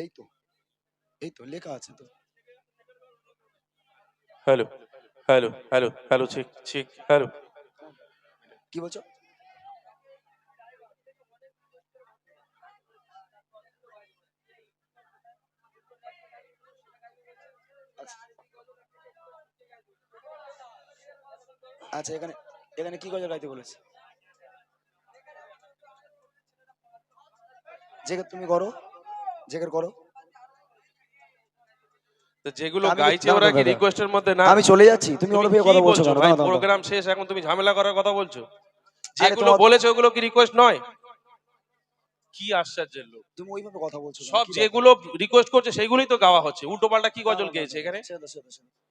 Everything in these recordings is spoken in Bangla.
এই তো এই তো লেখা আছে তো। হ্যালো হ্যালো হ্যালো হ্যালো ঠিক ঠিক হ্যালো কি বলছো? আচ্ছা। এখানে এখানে কি গজল গাইতে বলেছে? জেগে তুমি করো জেগের করো। তো যেগুলো গাইছে ওরা কি রিকোয়েস্টের মধ্যে না? আমি চলে যাচ্ছি তুমি ওর বিয়ে কথা বলছো? দাঁড়াও। প্রোগ্রাম শেষ এখন তুমি ঝামেলা করার কথা বলছো। যেগুলো বলেছে ওগুলো কি রিকোয়েস্ট নয়? কি আশ্চর্যের লোক। তুমি ওইভাবে কথা বলছো সব যেগুলো রিকোয়েস্ট করছে সেগুলোই তো গাওয়া হচ্ছে। উল্টো পাল্টা কি গজল গেয়েছে এখানে।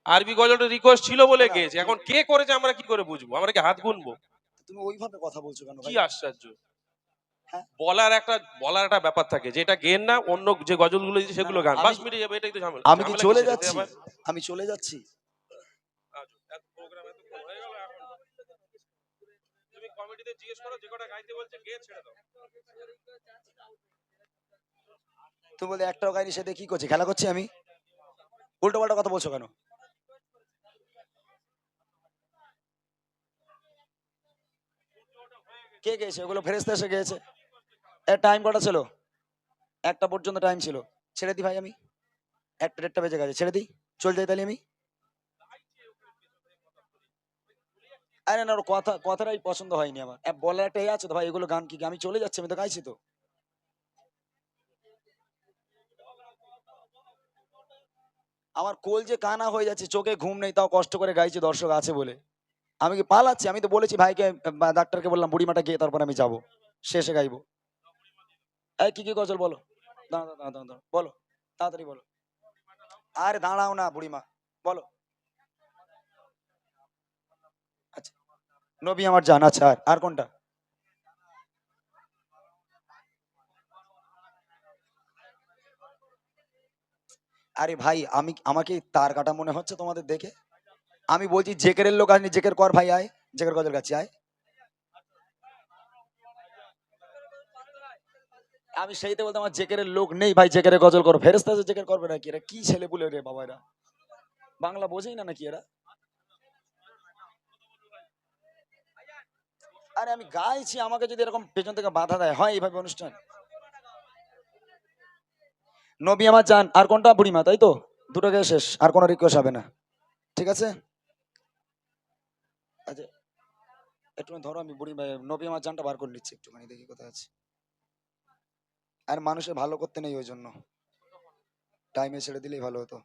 আরবি গজলটা রিকোয়েস্ট ছিল বলে গেয়েছে। এখন কে করেছে আমরা কি করে বুঝব? আমরা কি হাত গুনবো? তুমি ওইভাবে কথা বলছো কেন কি আশ্চর্য? বলার একটা বলার একটা ব্যাপার থাকে যেটা গেন না অন্য যে গজলগুলো দিচ্ছে সেগুলো গান। বাস মিটে যাবে এটাই তো ঝামেলা। আমি কি চলে যাচ্ছি? আমি চলে যাচ্ছি। তুমি কমিটিতে জিজ্ঞেস করো যে কটা গাইতে বলছে গিয়ে ছেড়ে দাও। তুমি বলতে একটাও গাইনি সাথে কি করছি? খেলা করছি আমি? উল্টো পাল্টা কথা বলছো কেন? কে গেছে ওগুলো ফেরেস্তা এসে গেছে টাইম কটা ছিল? একটা পর্যন্ত টাইম ছিল। ছেড়ে দিই ভাই আমি। একটা দেড়টা বেজে গেছে। ছেড়ে দিই চল যাই তাহলে আমি। আরে না কথা, কথাটাই পছন্দ হয়নি আমার। বলার একটা আছে তো ভাই, এগুলো গান কি, আমি চলে যাচ্ছি, আমি তো গাইছি তো। আমার কোল যে কানা হয়ে যাচ্ছে, চোখে ঘুম নেই, তাও কষ্ট করে গাইছি, দর্শক আছে বলে। আমি কি পালাচ্ছি? আমি তো বলেছি ভাইকে ডাক্তারকে বললাম, বুড়িমাটা গিয়ে তারপর আমি যাব। শেষে গাইবো। কি কি গজল বলো। দাঁড়া দাঁড়া বলো, তাড়াতাড়ি বলো। আরে, দাঁড়াও না, বুড়িমা, বলো। আচ্ছা নবী আমার জান আচ্ছা আর কোনটা? আরে ভাই, আমি, আমাকে তার কাটা মনে হচ্ছে তোমাদের দেখে? আমি বলছি জেকেরের লোক আসনি, জেকের কর ভাই, আয়, জেকের গজল গাছি আয়। আমি সেইতে বলতে আমার জেকেরের লোক নেই ভাই জেকেরের গজল করো। ফেরেস্তা জেকের করবে নাকি? এরা কি ছেলে বলে রে বাবা এরা বাংলা বোঝেই না নাকি এরা? আরে আমি গাইছি, আমাকে যদি এরকম পেছন থেকে বাধা দেয়, হয় এইভাবে অনুষ্ঠান? নবী আমার চান আর কোনটা বুড়িমা, তাই তো? দুটো গিয়ে শেষ, আর কোনো রিকোয়েস্ট হবে না। ঠিক আছে? আচ্ছা একটু ধরো আমি বুড়ি নবী আমার জানটা বার করে নিচ্ছি, একটুখানি দেখি কোথায় আছে। আর মানুষের ভালো করতে নেই ওই জন্য টাইমে ছেড়ে দিলেই ভালো হতো।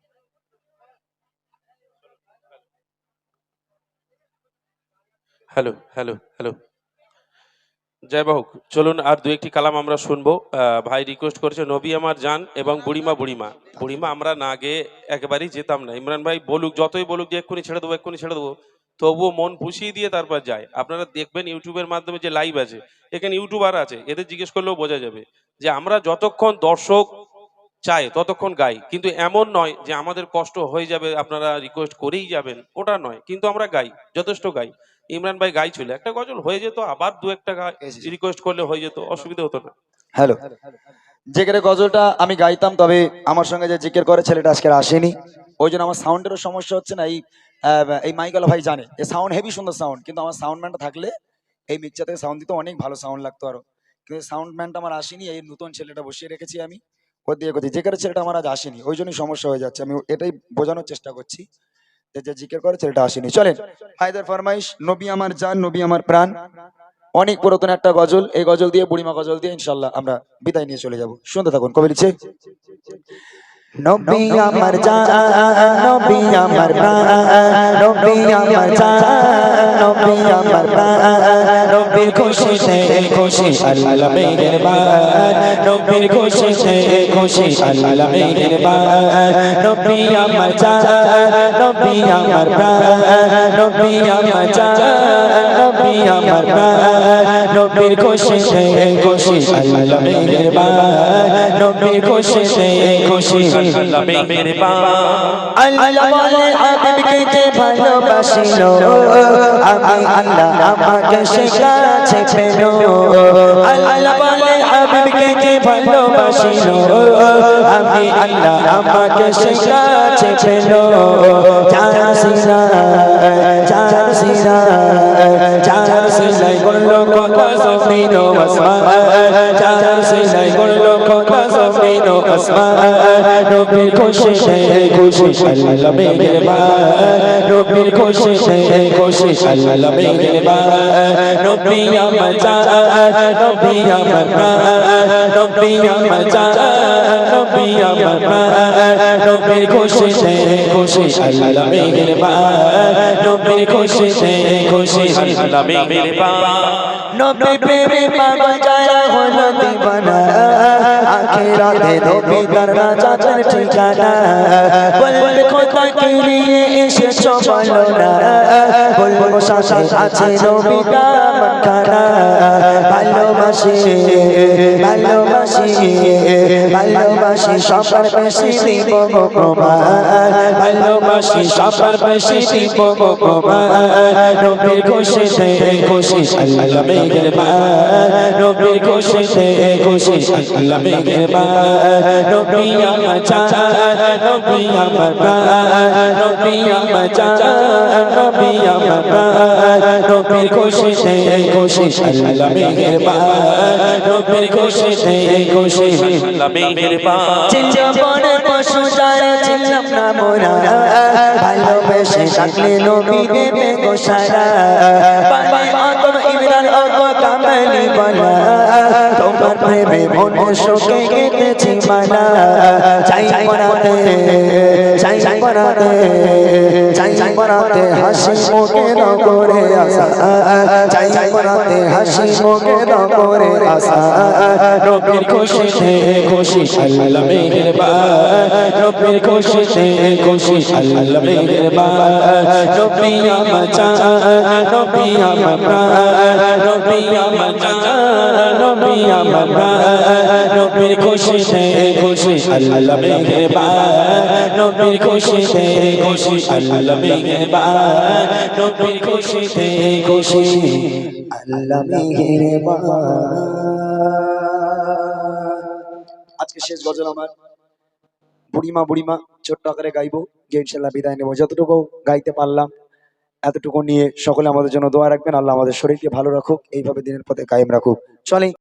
হ্যালো হ্যালো হ্যালো জয় বাহুক চলুন আর দু একটি কালাম আমরা শুনব। ভাই রিকোয়েস্ট করেছে, নবী আমার জান এবং বুড়িমা বুড়িমা। বুড়িমা, আমরা না গিয়ে একেবারেই যেতাম না। ইমরান ভাই বলুক, যতই বলুক যে এক্ষুনি ছেড়ে দেবো, এক্ষুনি ছেড়ে দেবো, তবুও মন পুষিয়ে দিয়ে তারপর যায়। আপনারা দেখবেন ইউটিউবের মাধ্যমে যে লাইভ আছে, এখানে ইউটিউবার আছে, এদের জিজ্ঞেস করলেও বোঝা যাবে। যে আমরা যতক্ষণ দর্শক চাই ততক্ষণ গাই। কিন্তু এমন নয় যে আমাদের কষ্ট হয়ে যাবে আপনারা রিকোয়েস্ট করেই যাবেন। ওটা নয় কিন্তু আমরা গাই যথেষ্ট গাই। ইমরান ভাই গাই ছিল একটা গজল হয়ে যেত আবার দু একটা রিকোয়েস্ট করলে হয়ে যেত অসুবিধা হতো না। হ্যালো। জেকের গজলটা আমি গাইতাম তবে আমার সঙ্গে যে জিকের করে ছেলেটা আজকে আসেনি। ওই জন্য আমার সাউন্ডেরও সমস্যা হচ্ছে না এই এই মাইকালা ভাই জানে। এই সাউন্ড হেভি সুন্দর সাউন্ড কিন্তু আমার সাউন্ড ম্যানটা থাকলে এই মিক্সচার থেকে সাউন্ড দিতে অনেক ভালো সাউন্ড লাগতো আরও। কিন্তু সাউন্ড ম্যানটা আমার আসেনি, এই নতুন ছেলেটা বসিয়ে রেখেছি আমি। ও দিয়ে করছি জেকের ছেলেটা আমার আজ আসেনি, ওই জন্যই সমস্যা হয়ে যাচ্ছে। আমি এটাই বোঝানোর চেষ্টা করছি যে যে জিকের করে ছেলেটা আসেনি। চলেন, হায়দার ফরমাইশ, নবী আমার জান, নবী আমার প্রাণ। অনেক পুরাতন একটা গজল, এই গজল দিয়ে, বুড়িমা গজল দিয়ে ইনশাল্লাহ আমরা বিদায় নিয়ে চলে যাব। শুনতে থাকুন, কবি লিখছে, নবী আমার জান, নবী আমার প্রাণ, নবী আমার জান, নবী আমার প্রাণ। নবীর খুশিতে খুশি আল্লাহ মেহেরবান। নবীর খুশিতে খুশি আল্লাহ মেহেরবান। নবী আমার জান নবী আমার প্রাণ। নবী আমার জান নবী আমার প্রাণ। নবীর খুশিতে খুশি আল্লাহ মেহেরবান। নবীর খুশি আল্লাহ মেহেরবান। আল্লাহ বলে হাবিবকে যে ভালোবাসিলো আমি আল্লাহ আমাকে সে কাছে পেল। আল্লাহ বলে হাবিবকে যে ভালোবাসিলো। ভালোবাসিল। আমি আল্লাহ আমাকে সে কাছে যারা চাষিরা যারা চাষিরাই করল কথা সমিনো আসমান। চাষিরাই করল কথা সমিনো আসমান। খুশি সে খুশি আল্লাহ মেহেরবান নবীর খুশি সে খুশি আল্লাহ মেহেরবান আমার প্রাণ নবী আমার জান নবী আমার প্রাণ নবীর খুশি সে খুশি আল্লাহ মেহেরবান নবীর খুশি সে খুশি আল্লাহ মেহেরবান নবী প্রেমে পাগল যারা হলো দিবানা আখিরাতে নবী তার রাজা তার ঠিকানা। বলবে খোদা কে নিয়ে এসেছ না? বলব, সাথে আছে নবী কামন খানা ভালোবাসি ভালোবাসি ভালোবাসি, সবার বেশি দিব প্রমাণ ভালোবাসি, সবার বেশি দিব প্রমাণ নবীর খুশিতে খুশি, আল্লাহ মেহেরবান নবীর খুশিতে খুশি, আল্লাহ মেহেরবান নবী আমার চান নবী আমার নবী আমার চান নবী আমার নবীর খুশিতে খুশি আল্লাহ মেহেরবান নবীর খুশিতে খুশি আল্লাহ মেহেরবান চিন্তাপনে পশু যারা মোরা ভালোবেসে তোমার প্রেমে মনে শোকে গেতেছি মানা চাই পড়াতে চাই পড়াতে চাই পড়াতে হাসি মুখে ন করে আসা। চাই পড়াতে হাসি মুখে ন করে আসা। নবীর খুশিতে খুশি আল্লাহ মেহেরবান। নবীর খুশিতে খুশি আল্লাহ মেহেরবান। নবী আমার চান নবী আমার প্রাণ। নবী আমার চান নবী আমার নবীর খুশিতে খুশি আল্লাহ নবীর খুশিতে খুশি আল্লাহ খুশি আল্লাহ আজকে শেষ গজল আমার। বুড়িমা বুড়িমা, ছোট্ট আকারে গাইবো। যে ইনশাল্লাহ বিদায় নেব। যতটুকু গাইতে পারলাম, এতটুকু নিয়ে সকলে আমাদের জন্য দোয়া রাখবেন। আল্লাহ আমাদের শরীরকে ভালো রাখুক। এইভাবে দিনের পথে কায়েম রাখুক। চলে।